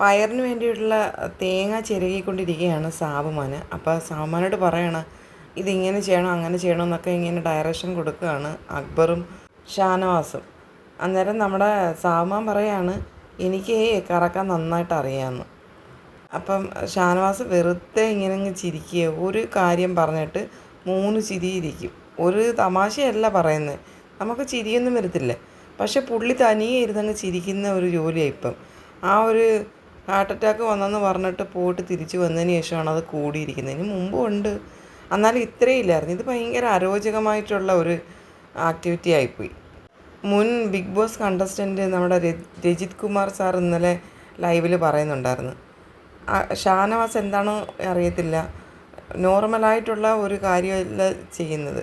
പയറിന് വേണ്ടിയിട്ടുള്ള തേങ്ങ ചിരകിക്കൊണ്ടിരിക്കുകയാണ് സാബുമാൻ അപ്പോൾ സാബുമാനോട് പറയണ ഇതിങ്ങനെ ചെയ്യണം അങ്ങനെ ചെയ്യണം എന്നൊക്കെ ഇങ്ങനെ ഡയറക്ഷൻ കൊടുക്കുകയാണ് അക്ബറും ഷാനവാസും. അന്നേരം നമ്മുടെ സാബുമാൻ പറയാണ് എനിക്ക് കറക്കാൻ നന്നായിട്ട് അറിയാമെന്ന്. അപ്പം ഷാനവാസ് വെറുതെ ഇങ്ങനെ ചിരിക്കുക ഒരു കാര്യം പറഞ്ഞിട്ട് മൂന്ന് ചിരിയിരിക്കും ഒരു തമാശയല്ല പറയുന്നത്. നമുക്ക് ചിരിയൊന്നും വരത്തില്ല. പക്ഷെ പുള്ളി തനിയെ ഇരുന്നങ്ങ് ചിരിക്കുന്ന ഒരു ജോലിയാണ് ഇപ്പം. ആ ഒരു ഹാർട്ട് അറ്റാക്ക് വന്നെന്ന് പറഞ്ഞിട്ട് പോയിട്ട് തിരിച്ചു വന്നതിന് ശേഷമാണ് അത് കൂടിയിരിക്കുന്നതിന് മുമ്പും ഉണ്ട്. എന്നാലും ഇത്രയും ഇല്ലായിരുന്നു. ഇത് ഭയങ്കര അരോചകമായിട്ടുള്ള ഒരു ആക്ടിവിറ്റി ആയിപ്പോയി. മുൻ ബിഗ് ബോസ് കണ്ടസ്റ്റന്റ് നമ്മുടെ രജിത് കുമാർ സാർ ഇന്നലെ ലൈവിൽ പറയുന്നുണ്ടായിരുന്നു. ഷാനവാസ് എന്താണോ അറിയത്തില്ല. നോർമലായിട്ടുള്ള ഒരു കാര്യമല്ല ചെയ്യുന്നത്.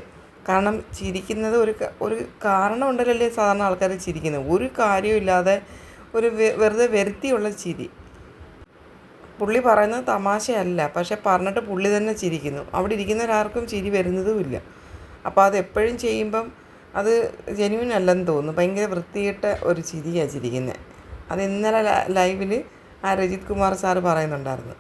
കാരണം ചിരിക്കുന്നത് ഒരു ഒരു കാരണം ഉണ്ടല്ലേ സാധാരണ ആൾക്കാർ ചിരിക്കുന്നത്. ഒരു കാര്യമില്ലാതെ ഒരു വെറുതെ വരുത്തിയുള്ള ചിരി. പുള്ളി പറയുന്നത് തമാശയല്ല. പക്ഷെ പറഞ്ഞിട്ട് പുള്ളി തന്നെ ചിരിക്കുന്നു. അവിടെ ഇരിക്കുന്നവരാർക്കും ചിരി വരുന്നതുമില്ല. അപ്പോൾ അത് എപ്പോഴും ചെയ്യുമ്പം അത് ജെന്യൂൻ അല്ലെന്ന് തോന്നുന്നു. ഭയങ്കര വൃത്തിയിട്ട ഒരു ചിരിയാണ് ചിരിക്കുന്നത് അത് ഇന്നലെ ലൈവിൽ ആ രജിത് കുമാർ സാറ് പറയുന്നുണ്ടായിരുന്നു.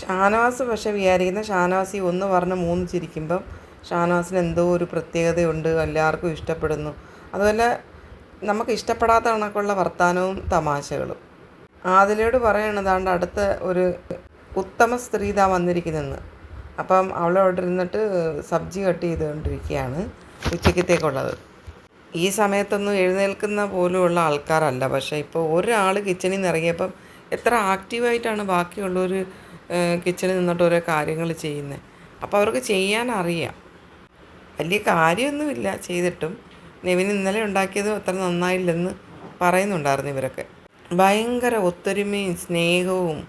ഷാനവാസ് പക്ഷെ വിചാരിക്കുന്ന ഷാനവാസ് ഈ ഒന്ന് പറഞ്ഞ് മൂന്ന് ചിരിക്കുമ്പം ഷാനവാസിന് എന്തോ ഒരു പ്രത്യേകതയുണ്ട്. എല്ലാവർക്കും ഇഷ്ടപ്പെടുന്നു. അതുപോലെ നമുക്ക് ഇഷ്ടപ്പെടാത്ത കണക്കുള്ള വർത്തമാനവും തമാശകളും. ആദിലയോട് പറയണതാണ്ട് അടുത്ത ഒരു ഉത്തമ സ്ത്രീ വന്നിരിക്കുന്നെന്ന് അപ്പം അവളവിടെ ഇരുന്നിട്ട് സബ്ജി കട്ട് ചെയ്തുകൊണ്ടിരിക്കുകയാണ് ഉച്ചക്കത്തേക്കുള്ളത്. ഈ സമയത്തൊന്നും എഴുന്നേൽക്കുന്ന പോലുമുള്ള ആൾക്കാരല്ല. പക്ഷേ ഇപ്പോൾ ഒരാൾ കിച്ചണിൽ നിന്ന് ഇറങ്ങിയപ്പം എത്ര ആക്റ്റീവായിട്ടാണ് ബാക്കിയുള്ളവർ കിച്ചണിൽ നിന്നിട്ട് ഓരോ കാര്യങ്ങൾ ചെയ്യുന്നത് അപ്പോൾ അവർക്ക് ചെയ്യാൻ അറിയാം. വലിയ കാര്യമൊന്നുമില്ല. ചെയ്തിട്ടും. നെവിൻ ഇന്നലെ ഉണ്ടാക്കിയത് അത്ര നന്നായില്ലെന്ന് പറയുന്നുണ്ടായിരുന്നു ഇവരൊക്കെ. ഭയങ്കര ഒത്തൊരുമയും സ്നേഹവും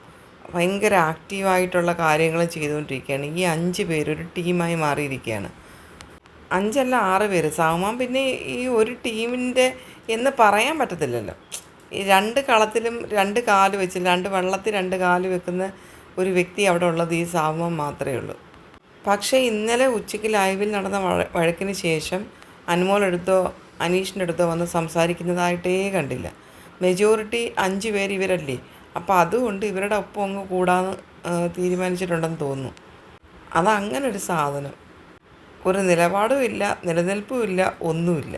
ഭയങ്കര ആക്റ്റീവായിട്ടുള്ള കാര്യങ്ങളും ചെയ്തുകൊണ്ടിരിക്കുകയാണ്. ഈ അഞ്ച് പേര് ഒരു ടീമായി മാറിയിരിക്കുകയാണ്. അഞ്ചല്ല ആറ് പേര്. സാമാൻ പിന്നെ ഈ ഒരു ടീമിന്റെ എന്ന് പറയാൻ പറ്റത്തില്ലല്ലോ. ഈ രണ്ട് കളത്തിലും രണ്ട് കാൽ വെച്ച് രണ്ട് വെള്ളത്തിൽ രണ്ട് കാൽ വെക്കുന്ന ഒരു വ്യക്തി അവിടെ ഉള്ളത് ഈ സാമം മാത്രമേ ഉള്ളൂ. പക്ഷേ ഇന്നലെ ഉച്ചയ്ക്ക് ലൈവിൽ നടന്ന വഴ- വഴക്കിന് ശേഷം അനുമോളെടുത്തോ അനീഷിന്റെ അടുത്തോ വന്ന് സംസാരിക്കുന്നതായിട്ടേ കണ്ടില്ല. മെജോറിറ്റി അഞ്ച് പേര് ഇവരല്ലേ? അപ്പോൾ അതുകൊണ്ട് ഇവരുടെ ഒപ്പം അങ്ങ് കൂടാന്ന് തീരുമാനിച്ചിട്ടുണ്ടെന്ന് തോന്നുന്നു. അതങ്ങനെ ഒരു സാധനം. ഒരു നിലപാടും ഇല്ല ഒന്നുമില്ല.